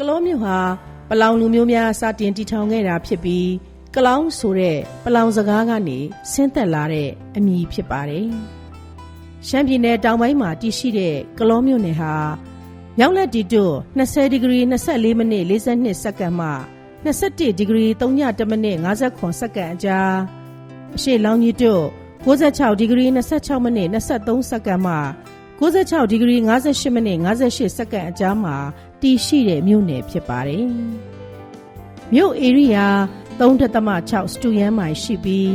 ကလောမြို့ဟာပလောင်လူမျိုးများစတင်တည်ထောင်ခဲ့တာဖြစ်ပြီးကလောင်ဆိုတဲ့ပလောင်စကားကနေဆင်းသက်လာတဲ့အမည်ဖြစ်ပါတယ်။ရှမ်းပြည်နယ်တောင်ပိုင်းမှာတည်ရှိတဲ့ကလောမြို့နယ်ဟာမြောက်လက်တီတို့20ဒီဂရီ24မိနစ်42စက္ကန့်မှ21ဒီဂရီ3.1မိနစ်59စက္ကန့်အကြားအရှိလောင်ကြီးတို့96ဒီဂရီ26မိနစ်23စက္ကန့်မှ96ဒီဂရီ58မိနစ်58စက္ကန့်အကြားမှာ တည်ရှိတဲ့မြို့နယ်ဖြစ်ပါတယ်။မြို့ဧရိယာ3.6စတူယန်မိုင်ရှိပြီး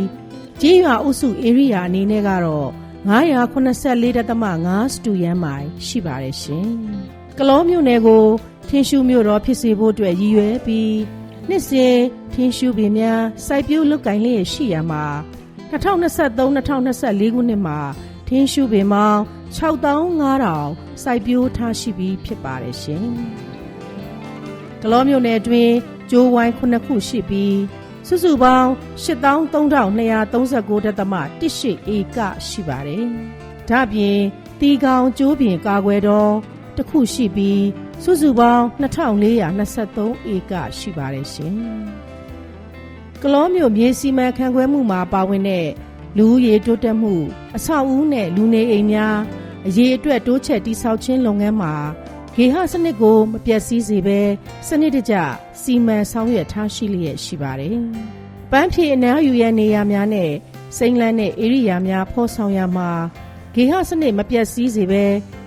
ကြေးရွာအုပ်စုဧရိယာအနေနဲ့ကတော့984.5စတူယန်မိုင်ရှိပါတယ်ရှင်။ကလောမြို့နယ်ကိုထင်းရှူမြို့တော်ဖြစ်စေဖို့အတွက်ရည်ရွယ်ပြီးနှစ်စဉ်ထင်းရှူပင်များစိုက်ပျိုးလုပ်ကိုင်လျက်ရှိရမှာ2023-2024ခုနှစ်မှာထင်းရှူပင်ပေါင်း6500စိုက်ပျိုးထားရှိပြီးဖြစ်ပါတယ်ရှင်။ ကလောမြို့နယ်အတွင်းကျိုးဝိုင်း9ခုရှိပြီးစုစုပေါင်း83,239.18ဧကရှိပါတယ်။ဒါ့အပြင်တီကောင်ကျိုးပြင်ကာကွယ်တော်တစ်ခုရှိပြီးစုစုပေါင်း2423ဧကရှိပါတယ်ရှင်။ကလောမြို့မြေစီမံခန့်ခွဲမှုမှာပါဝင်တဲ့လူဦးရေတိုးတက်မှုအဆောက်အဦနဲ့လူနေအိမ်များအရေးအတွက်တိုးချက်တိဆောက်ခြင်းလုပ်ငန်းမှာ ဂေဟစနစ်ကိုမပြတ်စည်းစေဘဲစနစ်တကျစီမံဆောင်ရွက်ထားရှိလျက်ရှိပါတယ်။ပန်းဖြေအနားယူရနေရာများနဲ့စိမ့်လန်းတဲ့ဧရိယာများဖော်ဆောင်ရမှာဂေဟစနစ်မပြတ်စည်းစေဘဲ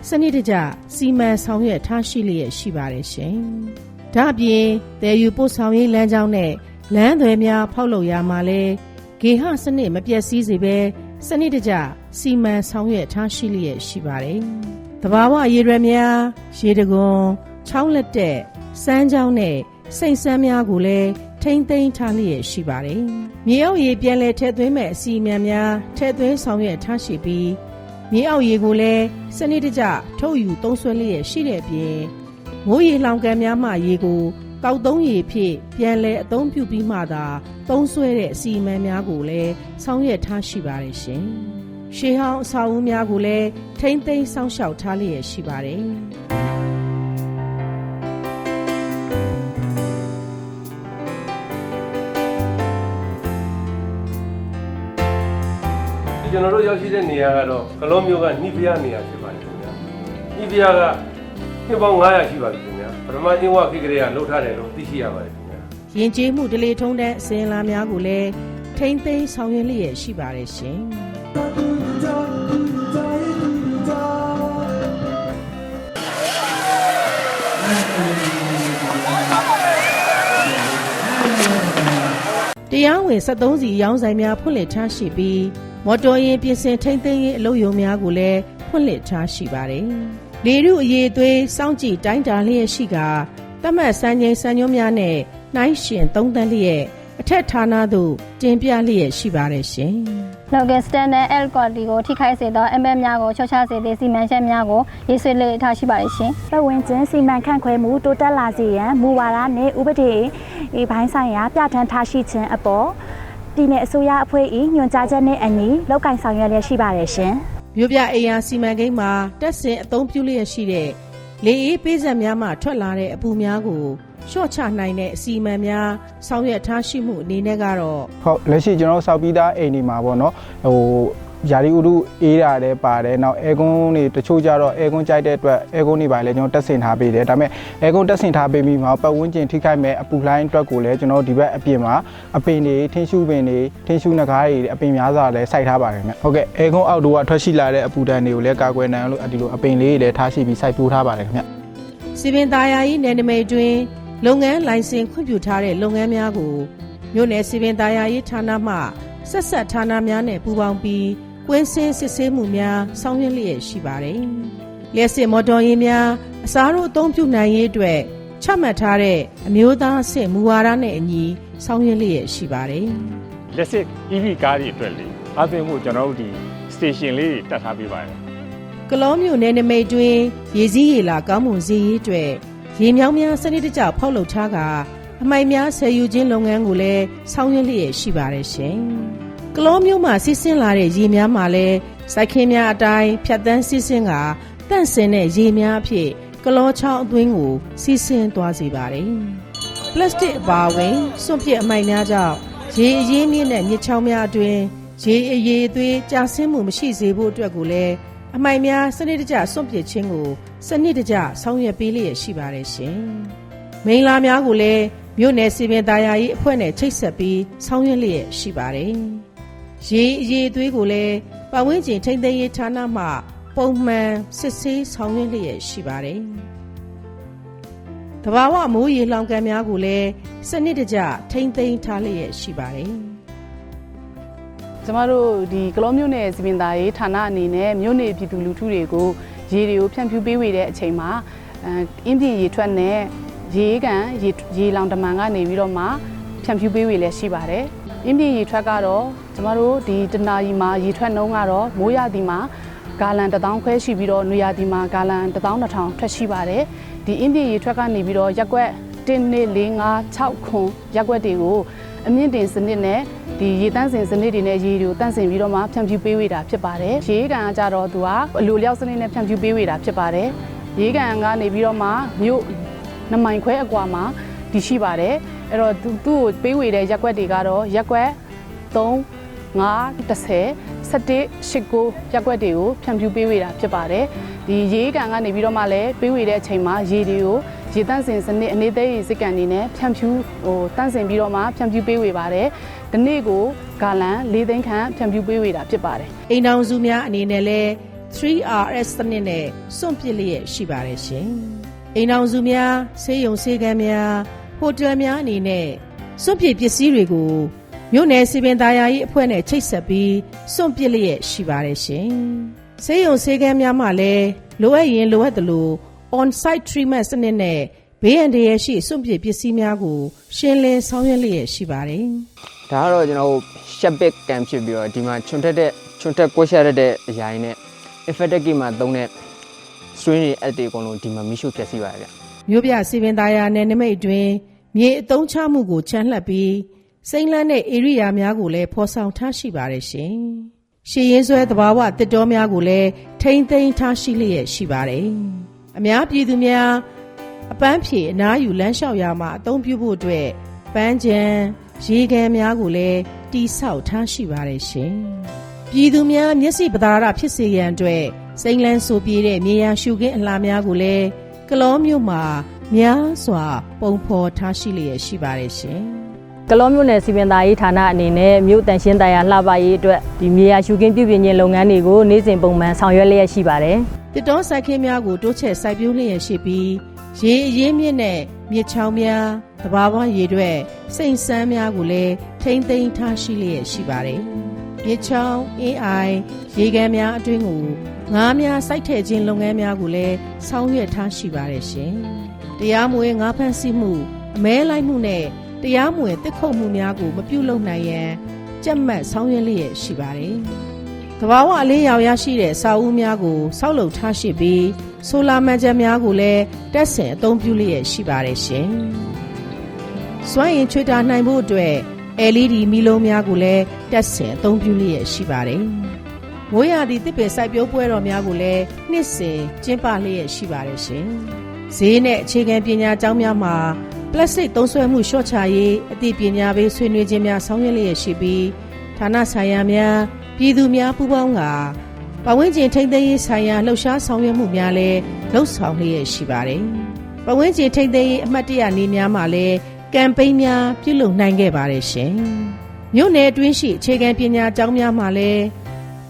စနစ်တကျစီမံဆောင်ရွက်ထားရှိလျက်ရှိပါတယ်ရှင်။ဒါ့အပြင်တည်ယူပို့ဆောင်ရေးလမ်းကြောင်းနဲ့လမ်းသွယ်များဖောက်လုပ်ရမှာလဲဂေဟစနစ်မပြတ်စည်းစေဘဲစနစ်တကျစီမံဆောင်ရွက်ထားရှိလျက်ရှိပါတယ်။ တဘာဝရေရွယ်များရေတကွန်ချောင်းလက်တက်စမ်းချောင်းနဲ့စိတ်ဆန်းများကိုလည်းထိမ့်သိမ်းထားလျက်ရှိပါတယ်။မြေအောက်ရေပြန်လည်ထည့်သွင်းမဲ့အစီအမံများထည့်သွင်းဆောင်ရွက်ထားရှိပြီးမြေအောက်ရေကိုလည်းစနစ်တကျထုတ်ယူသုံးစွဲလျက်ရှိတဲ့အပြင်မိုးရေလောင်ကန်များမှရေကိုတောက်သုံးရေဖြင့်ပြန်လည်အသုံးပြုပြီးမှသာသုံးစွဲတဲ့အစီအမံများကိုလည်းဆောင်ရွက်ထားရှိပါတယ်ရှင်။ ရှေးဟောင်းအဆောက်အဦများကိုလည်းထိမ့်သိမ်းစောင့်ရှောက်ထားလျက်ရှိပါတယ်။ဒီကျွန်တော်တို့ရောက်ရှိတဲ့နေရာကတော့ကလောမျိုးကနှိဖျားနေရာဖြစ်ပါတယ်ခင်ဗျာနှိဖျားကနှစ်ပေါင်း900ရှိပါပြီခင်ဗျာပထမအင်းဝခိကရေကလှုပ်ထားတယ်လို့သိရှိရပါတယ်ခင်ဗျာယဉ်ကျေးမှုဒလေထုံးတဲ့အစဉ်အလာများကိုလည်းထိမ့်သိမ်းဆောင်ရွက်လျက်ရှိပါတယ်ရှင်။ တရားဝင်73စီရောင်းဆိုင်များဖွင့်လှစ်ထားရှိပြီးမော်တော်ယာဉ်ပြင်ဆင်ထိမ့်သိမ်းရေးအလုပ်ရုံများကိုလည်းဖွင့်လှစ်ထားရှိပါတယ်။လေရုအရေးသွေးစောင့်ကြည့်တိုင်းတာလျက်ရှိကတတ်မှတ်စံချိန်စံညွှန်းများနဲ့နှိုင်းရှင်သုံးသပ်လျက် အထက်ဌာနသို့တင်ပြလျက်ရှိပါတယ်ရှင်။လောက်ကစတန်ဒတ် L quality ကိုထိခိုက်စေသော MM များကိုချောချစေသည့်စီမံချက်များကိုရေးဆွဲလေ့ထားရှိပါလိမ့်ရှင်ပတ်ဝန်းကျင်စီမံခန့်ခွဲမှုတိုးတက်လာစေရန်မူဝါဒနှင့်ဥပဒေဤဘိုင်းဆိုင်ရာပြဋ္ဌာန်းထားရှိခြင်းအပေါ်ပြည်내အစိုးရအဖွဲ့၏ညွှန်ကြားချက်နှင့်အညီလောက်ကင်ဆောင်ရွက်လျက်ရှိပါတယ်ရှင်။မြို့ပြအိမ်ယာစီမံကိန်းမှာတက်ဆင်အသုံးပြုလျက်ရှိတဲ့လေအေးပေးဆက်များမှထွက်လာတဲ့အပူများကို လျှော့ချနိုင်တဲ့အစီအမံများဆောင်ရွက်ထားရှိမှုအနေနဲ့ကတော့ဟုတ်လက်ရှိကျွန်တော်တို့စောက်ပြီးသားအိမ်ဒီမှာပေါ့နော်ဟိုယာရီဥတုအေးတာလည်းပါတယ်နောက်အဲကွန်းတွေတချို့ကြတော့အဲကွန်းကြိုက်တဲ့အတွက်အဲကွန်းတွေပါလည်းကျွန်တော်တက်ဆင်ထားပေးတယ်ဒါပေမဲ့အဲကွန်းတက်ဆင်ထားပေးပြီးမှပတ်ဝန်းကျင်ထိခိုက်မဲ့အပူလှိုင်းအတွက်ကိုလည်းကျွန်တော်ဒီဘက်အပြင်မှာအပင်တွေထင်းရှူပင်တွေထင်းရှူနဂါးတွေအပင်များစွာလည်းစိုက်ထားပါတယ်ခင်ဗျဟုတ်ကဲ့အဲကွန်းအောက်တို့ကထွက်ရှိလာတဲ့အပူဒဏ်တွေကိုလည်းကာကွယ်နိုင်အောင်လို့ဒီလိုအပင်လေးတွေလည်းထားရှိပြီးစိုက်ပျိုးထားပါတယ်ခင်ဗျစီပင်သားယာရေးနယ်နိမိတ်တွင် လုပ်ငန်းလိုင်စင်ခွင့်ပြုထားတဲ့လုပ်ငန်းများကိုမြို့နယ်စီပင်သားယာရေးဌာနမှဆက်ဆက်ဌာနများနဲ့ပူးပေါင်းပြီးကွင်းစင်းစစ်ဆေးမှုများဆောင်ရွက်လျက်ရှိပါတယ်။လျှက်စစ်မော်တော်ယာဉ်များအစားတို့အသုံးပြုနိုင်ရေးအတွက်ချမှတ်ထားတဲ့အမျိုးသားအဆင့်မူဝါဒနဲ့အညီဆောင်ရွက်လျက်ရှိပါတယ်။လက်စစ် EV ကားတွေအတွက်လေအားသွင်းဖို့ကျွန်တော်တို့ဒီ station လေးတွေတက်ထားပေးပါတယ်ကလောမျိုးနယ်နိမိတ်တွင်ရေစည်းရေလာကောင်းမွန်စေရေးအတွက် ရေမြောင်းများစနစ်တကျဖောက်လုပ်ထားကအမိုက်များဆယ်ယူခြင်းလုပ်ငန်းကိုလည်းဆောင်ရွက်လျက်ရှိပါတယ်ရှင်။ကလောမျိုးမှာစီးဆင်းလာတဲ့ရေများမှာလည်းစိုက်ခင်းများအတိုင်းဖြတ်တန်းစီးဆင်းကတန့်စင်တဲ့ရေများအဖြစ်ကလောချောင်းအသွင်းကိုစီးဆင်းသွားစေပါတယ်။ပလတ်စတစ်အပါအဝင်စွန့်ပစ်အမိုက်များကြောင့်ရေအရင်းမြင့်တဲ့မြစ်ချောင်းများအတွင်းရေအရေအသွေးကြာဆင်းမှုမရှိစေဖို့အတွက်ကိုလည်း အမိုက်များစနစ်တကျစွန့်ပစ်ခြင်းကိုစနစ်တကျဆောင်ရွက်ပေးလျက်ရှိပါတယ်ရှင်။မိန်လာများကိုလည်းမြို့နယ်စီပင်သားယာရေးအဖွဲ့နဲ့ချိတ်ဆက်ပြီးဆောင်ရွက်လျက်ရှိပါတယ်။ရေအရေအသွေးကိုလည်းပတ်ဝန်းကျင်ထိန်းသိမ်းရေးဌာနမှပုံမှန်စစ်ဆေးဆောင်ရွက်လျက်ရှိပါတယ်။တဘာဝမိုးရေလောင်ကန်များကိုလည်းစနစ်တကျထိန်းသိမ်းထားလျက်ရှိပါတယ်။ ကျမတို့ဒီကလောမျိုးနယ်စီပင်သားရေးဌာနအနေနဲ့မြို့နယ်ပြည်သူလူထုတွေကိုရေတွေကိုဖြန့်ဖြူးပေးဝေတဲ့အချိန်မှာအင်းအင်းပြင်းရေထွက်နဲ့ရေကန်ရေရေလောင်တမန်ကနေပြီးတော့မှဖြန့်ဖြူးပေးဝေလည်းရှိပါတယ်။အင်းပြင်းရေထွက်ကတော့ကျမတို့ဒီတနာရီမှာရေထွက်နှုန်းကတော့မိုးရသည်မှာဂါလန်1000ခွဲရှိပြီးတော့နွေရာသီမှာဂါလန်12000ထွက်ရှိပါတယ်။ဒီအင်းပြင်းရေထွက်ကနေပြီးတော့ရက်ကွက်1 2 4 5 6ခွန်ရက်ကွက်တွေကိုအမြင့်တင်စနစ်နဲ့ ဒီရေတန်းစင်စနစ်တွေနဲ့ရေတွေကိုတန်းစင်ပြီးတော့မှဖြန့်ဖြူးပေးဝေတာဖြစ်ပါတယ်။ရေကန်ကကြတော့သူကအလိုလျောက်စနစ်နဲ့ဖြန့်ဖြူးပေးဝေတာဖြစ်ပါတယ်။ရေကန်ကနေပြီးတော့မှမြို့နမိုင်ခွဲအကွာမှာဒီရှိပါတယ်။အဲ့တော့သူသူ့ကိုပေးဝေတဲ့ရက်ကွက်တွေကတော့ရက်ကွက်3 9 10 17 19ရက်ကွက်တွေကိုဖြန့်ဖြူးပေးဝေတာဖြစ်ပါတယ်။ဒီရေကန်ကနေပြီးတော့မှလည်းပေးဝေတဲ့အချိန်မှာရေတွေကိုရေတန့်စင်စနစ်အနေသေးရေစစ်ကန်နေနဲ့ဖြန့်ဖြူးဟိုတန့်စင်ပြီးတော့မှဖြန့်ဖြူးပေးဝေပါတယ်။ဒီနေ့ကိုဂါလန်၄သိန်းခန့်ဖြန့်ဖြူးပေးဝေတာဖြစ်ပါတယ်အိမ်တောင်စုများအနေနဲ့လည်း 3RS စနစ်နဲ့စွန့်ပစ်လျက်ရှိပါတယ်ရှင်။အိမ်တောင်စုများဆေးရုံဆေးကမ်းများဟိုတယ်များအနေနဲ့စွန့်ပစ်ပစ္စည်းတွေကို မြို့နယ်စီပင်သားယာရေးအဖွဲ့နဲ့ချိတ်ဆက်ပြီးစွန့်ပစ်လျက်ရှိပါတယ်ရှင်။ဆေးရုံဆေးကမ်းများမှာလည်းလိုအပ်ရင်လိုအပ်သလို on-site treatment စနစ်နဲ့ဘေးအန္တရာယ်ရှိစွန့်ပစ်ပစ္စည်းများကိုရှင်းလင်းဆောင်ရွက်လျက်ရှိပါတယ်။ဒါကတော့ကျွန်တော်တို့ရှက်ပစ်ကန်ဖြစ်ပြီးတော့ဒီမှာချွန်တက်တဲ့ချွန်တက်ကွက်ရှာရတဲ့အရာတွေနဲ့ effective game မှာသုံးတဲ့ string တွေအက်တွေအကုန်လုံးဒီမှာမီးရှို့ဖျက်ဆီးပါတယ်ဗျမြို့ပြစီပင်သားယာနယ်နိမိတ်အတွင်းမြေအုံချမှုကိုချမ်းလှပ်ပြီး စိမ့်လန်းတဲ့ဧရိယာများကိုလည်းဖော်ဆောင်ထားရှိပါတယ်ရှင်။ရှေးရင်ဆွဲသဘာဝတစ်တော်များကိုလည်းထိမ့်သိမ်းထားရှိလျက်ရှိပါတယ်။အများပြည်သူများအပန်းဖြေအနားယူလမ်းလျှောက်ရာမှာအသုံးပြုဖို့အတွက်ပန်းချံရေကန်များကိုလည်းတိဆောက်ထားရှိပါတယ်ရှင်။ပြည်သူများမျက်စိပသာရဖြစ်စေရန်အတွက်စိမ့်လန်းဆိုပြေးတဲ့မြေယာရှုခင်းအလားများကိုလည်းကလောမျိုးမှာများစွာ ပုံဖော်ထားရှိလျက်ရှိပါတယ်ရှင် ကလောမြို့နယ်စီပင်သားရေးဌာနအနေနဲ့မြို့တန်ရှင်းတရားလှပရေးအတွက်ဒီမြေယာရှုခင်းပြုပြင်ခြင်းလုပ်ငန်းတွေကိုနေ့စဉ်ပုံမှန်ဆောင်ရွက်လျက်ရှိပါတယ်။တစ်တောစိုက်ခင်းများကိုတိုးချဲ့စိုက်ပျိုးလျက်ရှိပြီးရေအရင်းမြစ်နဲ့မြစ်ချောင်းများတဘာဝရေတွေစိမ့်စမ်းများကိုလည်းထိမ့်သိမ်းထားရှိလျက်ရှိပါတယ်။မြစ်ချောင်းအင်းအိုင်ရေကန်များအတွင်းကိုငါးများစိုက်ထည့်ခြင်းလုပ်ငန်းများကိုလည်းဆောင်ရွက်ထားရှိပါတယ်ရှင်။တရားမဝင်ငါးဖမ်းဆီးမှုအမဲလိုက်မှုနဲ့ တရားမဝင်တစ်ခုတ်မှုများကိုမပြုလုပ်နိုင်ရန်ကြက်မှတ်ဆောင်ရွက်လျက်ရှိပါတယ်။ကဘာဝအလေးရောင်ရရှိတဲ့စာအုပ်များကိုစောက်လုပ်ထားရှိပြီးဆိုလာမန်ချက်များကိုလည်းတက်ဆင်အသုံးပြုလျက်ရှိပါတယ်ရှင်။စွမ်းရင်ချွေတာနိုင်ဖို့အတွက် LED မီလုံးများကိုလည်းတက်ဆင်အသုံးပြုလျက်ရှိပါတယ်။မိုးရာသီတစ်ပင်စိုက်ပျိုးပွဲတော်များကိုလည်းနှစ်စဉ်ကျင်းပလျက်ရှိပါတယ်ရှင်။ဈေးနဲ့အခြေခံပညာကျောင်းများမှာ ပလတ်စတစ်သုံးစွဲမှုလျှော့ချရေးအသိပညာပေးဆွေးနွေးခြင်းများဆောင်ရွက်လျက်ရှိပြီးဌာနဆိုင်ရာများပြည်သူများပူးပေါင်းကပတ်ဝန်းကျင်ထိန်းသိမ်းရေးဆိုင်ရာလှုပ်ရှားဆောင်ရွက်မှုများလည်းလှုပ်ဆောင်လျက်ရှိပါတယ်။ပတ်ဝန်းကျင်ထိန်းသိမ်းရေးအမှတ်တရနေ့များမှာလည်းကမ်ပိန်းများပြုလုပ်နိုင်ခဲ့ပါတယ်ရှင်။မြို့နယ်အတွင်းရှိအခြေခံပညာကျောင်းများမှာလည်း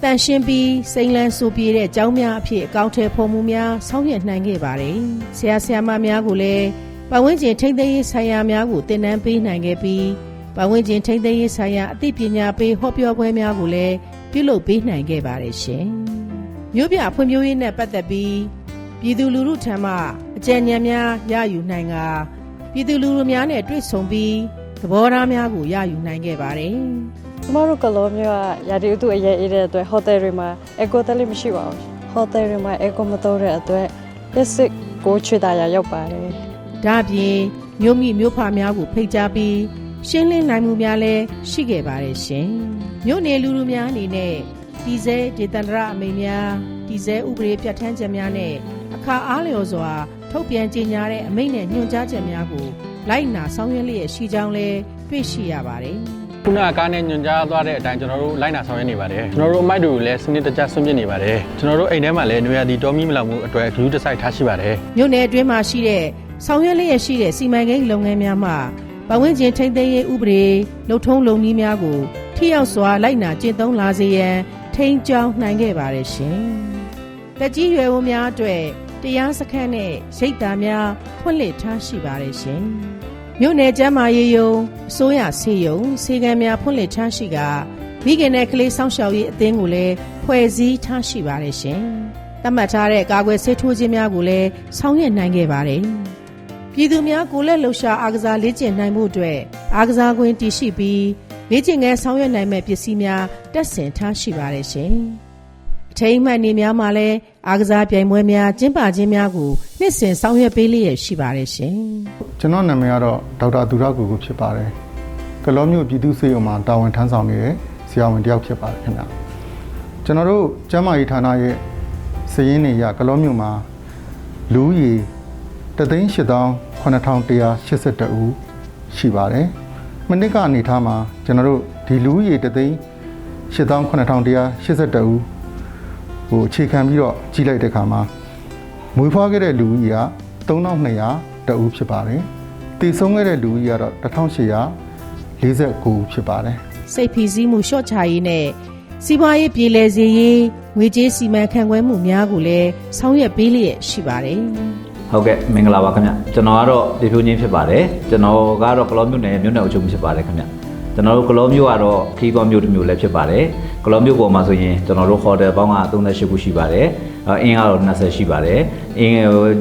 တန်ရှင်းပြီးစိမ့်လန်းဆိုပြေတဲ့ကျောင်းများအဖြစ်အကောင့်ထဲဖော်မှုများဆောင်ရွက်နိုင်ခဲ့ပါတယ်။ဆရာဆရာမများကိုလည်း ပတ်ဝန်းကျင်ထိန်းသိမ်းရေးဆိုင်ရာများကိုသင်တန်းပေးနိုင်ခဲ့ပြီးပတ်ဝန်းကျင်ထိန်းသိမ်းရေးဆိုင်ရာအသိပညာပေးဟောပြောပွဲများကိုလည်းပြုလုပ်ပေးနိုင်ခဲ့ပါတယ်ရှင်။မြို့ပြဖွံ့ဖြိုးရေးနဲ့ပတ်သက်ပြီးပြည်သူလူထုထံမှအကြံဉာဏ်များရယူနိုင်ကပြည်သူလူထုများနဲ့တွေ့ဆုံပြီးသဘောထားများကိုရယူနိုင်ခဲ့ပါတယ်။ကျမတို့ကလောမြို့ကရာဒီဥတုအရေးအေးတဲ့အတွက်ဟိုတယ်တွေမှာအက်ကိုတက်လေးမရှိပါဘူးဟိုတယ်တွေမှာအက်ကိုမသုံးတဲ့အတွက်လက်စစ်ကိုချွေတာရရောက်ပါတယ် ဒါ့အပြင်မြို့မိမြို့ဖများကိုဖိတ်ကြားပြီးရှင်းလင်းနိုင်မှုများလည်းရှိခဲ့ပါတယ်ရှင်။မြို့နယ်လူလူများအနေနဲ့ဒီဇဲဒေသန္တရအမိန့်များဒီဇဲဥပဒေပြဋ္ဌာန်းချက်များနဲ့အခါအားလျော်စွာ ထုတ်ပြန်ကြေညာတဲ့အမိန့်နဲ့ညွှန်ကြားချက်များကိုလိုက်နာဆောင်ရွက်လျက်ရှိကြောင်းလည်းတွေ့ရှိရပါတယ်ခုနကကားနဲ့ညွန်ကြားသွားတဲ့အတိုင်းကျွန်တော်တို့လိုက်နာဆောင်ရွက်နေပါတယ်ကျွန်တော်တို့အမိုက်တွေကိုလည်းစနစ်တကျဆွန့်ပစ်နေပါတယ်ကျွန်တော်တို့အိမ်ထဲမှာလည်းနွေရာသီတောမီမလောက်မှုအတွက် glue တစ်စိုက်ထားရှိပါတယ်မြို့နယ်အတွင်းမှာရှိတဲ့ ဆောင်ရွက်လျက်ရှိတဲ့စီမံကိန်းလုပ်ငန်းများမှပတ်ဝန်းကျင်ထိန်းသိမ်းရေးဥပဒေလှုပ်ထုံးလုပ်နည်းများကိုထိရောက်စွာလိုက်နာကျင့်သုံးလာစေရန်ထိန်းကျောင်းနိုင်ခဲ့ပါတယ်ရှင်။တက်ကြီးရွယ်အိုများအတွက်တရားစခန်းနဲ့ရိတ်သားများဖွင့်လှစ်ထားရှိပါတယ်ရှင်။မြို့နယ်ကျမ်းမာရေးယုံအစိုးရဆေးရုံဆေးကမ်းများဖွင့်လှစ်ထားရှိကမိခင်နဲ့ကလေးစောင့်ရှောက်ရေးအသင်းကိုလည်းဖွဲ့စည်းထားရှိပါတယ်ရှင်။သတ်မှတ်ထားတဲ့ကာကွယ်ဆေးထိုးခြင်းများကိုလည်းဆောင်ရွက်နိုင်ခဲ့ပါတယ်။ ပြည်သူများကိုလက်လှူရှာအားကစားလေ့ကျင့်နိုင်မှုအတွက်အားကစားကွင်းတည်ရှိပြီးလေ့ကျင့်ငယ်ဆောင်ရွက်နိုင်မဲ့ပစ္စည်းများတက်ဆင်ထားရှိပါတယ်ရှင်။အထိမ်းအမှတ်နေများမှာလည်းအားကစားပြိုင်ပွဲများကျင်းပခြင်းများကိုနှစ်စဉ်ဆောင်ရွက်ပေးလျက်ရှိပါတယ်ရှင်။ကျွန်တော်နာမည်ကတော့ဒေါက်တာသူရကူကူဖြစ်ပါတယ်။ကလောမျိုးပြည်သူ့စေယုံမှာတာဝန်ထမ်းဆောင်နေတဲ့ဆရာဝန်တစ်ယောက်ဖြစ်ပါတယ်ခင်ဗျာ။ကျွန်တော်တို့ကျန်းမာရေးဌာနရဲ့စည်ရင်းနေရကလောမျိုးမှာလူဦးရေ 3,8182ဦးရှိပါတယ်။မနစ်ကအနေထားမှာကျွန်တော်တို့ဒီလူဦးရေ3,8182ဦးဟိုအခြေခံပြီးတော့ကြီးလိုက်တဲ့အခါမှာမွေးဖွားခဲ့တဲ့လူဦးရေက3200တဦးဖြစ်ပါတယ်။တည်ဆုံးခဲ့တဲ့လူဦးရေကတော့1849ဖြစ်ပါတယ်။စိတ်ဖိစီးမှုလျှော့ချရေးနဲ့စီးပွားရေးပြည်လဲစေရေးငွေကြေးစီမံခန့်ခွဲမှုများကိုလည်းဆောင်ရွက်ပေးလျက်ရှိပါတယ် ဟုတ်ကဲ့မင်္ဂလာပါခင်ဗျကျွန်တော်ကတော့ဒေဖြိုးချင်းဖြစ်ပါတယ်ကျွန်တော်ကတော့ကလောမြို့နယ်မြို့နယ်အုပ်ချုပ်မှုဖြစ်ပါတယ်ခင်ဗျကျွန်တော်တို့ကလောမြို့ကတော့ခီးသွားမြို့တစ်မြို့လည်းဖြစ်ပါတယ်ကလောမြို့ပေါ်မှာဆိုရင်ကျွန်တော်တို့ဟိုတယ်ပေါင်းက38ခုရှိပါတယ်အင်းကတော့20ရှိပါတယ်အင်း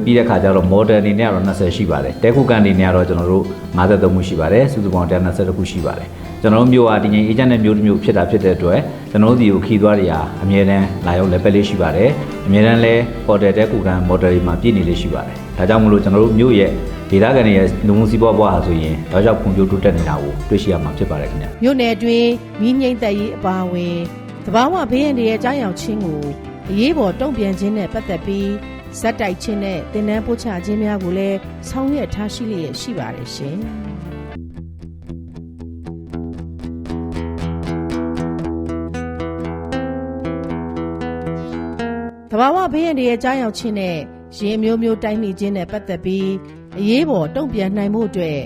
ပြီးတဲ့ခါကျတော့မော်ဒယ်အနေနဲ့ကတော့20ရှိပါတယ်တဲခုကန်အနေနဲ့ကတော့ကျွန်တော်တို့53ခုရှိပါတယ်စုစုပေါင်း120ခုရှိပါတယ် ကျွန်တော်တို့မြို့ဟာဒီငိမ်အေဂျင့်နဲ့မြို့တစ်မြို့ဖြစ်တာဖြစ်တဲ့အတွက်ကျွန်တော်တို့ဒီကိုခီးသွားတွေဟာအမြဲတမ်းလာရောက်လက်ပက်လေးရှိပါတယ်အမြဲတမ်းလဲဟိုတယ်တဲခုကန်မော်ဒယ်တွေမှာပြည့်နေလေးရှိပါတယ်ဒါကြောင့်မလို့ကျွန်တော်တို့မြို့ရဲ့ဒေသခံတွေရဲ့လူမှုစီးပွားဘဝဟာဆိုရင်တော့ကြောက်ဖွံ့ဖြိုးတိုးတက်နေတာကိုတွေ့ရှိရမှာဖြစ်ပါတယ်ခင်ဗျာမြို့နယ်အတွင်းမိငိမ့်သက်ရေးအပါအဝင်တဘာဝဘေးရန်တွေရဲ့ကြားရောက်ခြင်းကိုအရေးပေါ်တုံ့ပြန်ခြင်းနဲ့ပတ်သက်ပြီးဇက်တိုက်ခြင်းနဲ့တင်နန်းပို့ချခြင်းများကိုလည်းဆောင်ရွက်ထားရှိလျက်ရှိပါတယ်ရှင် ဘာဝဘေးရန်တွေရဲ့ကြားရောက်ခြင်းနဲ့ရင်မျိုးမျိုးတိုင်းမိခြင်းနဲ့ပတ်သက်ပြီးအရေးပေါ်တုံ့ပြန်နိုင်မှုအတွက်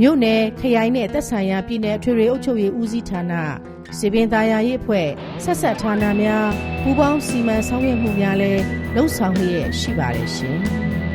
မြို့နယ်ခရိုင်နဲ့သက်ဆိုင်ရာပြည်내အထွေထွေအုပ်ချုပ်ရေးဦးစီးဌာနစီပင်သားယာရေးအဖွဲ့ဆက်ဆက်ဌာနများပူးပေါင်းစီမံဆောင်ရွက်မှုများလည်းလှုပ်ဆောင်လျက်ရှိပါတယ်ရှင်။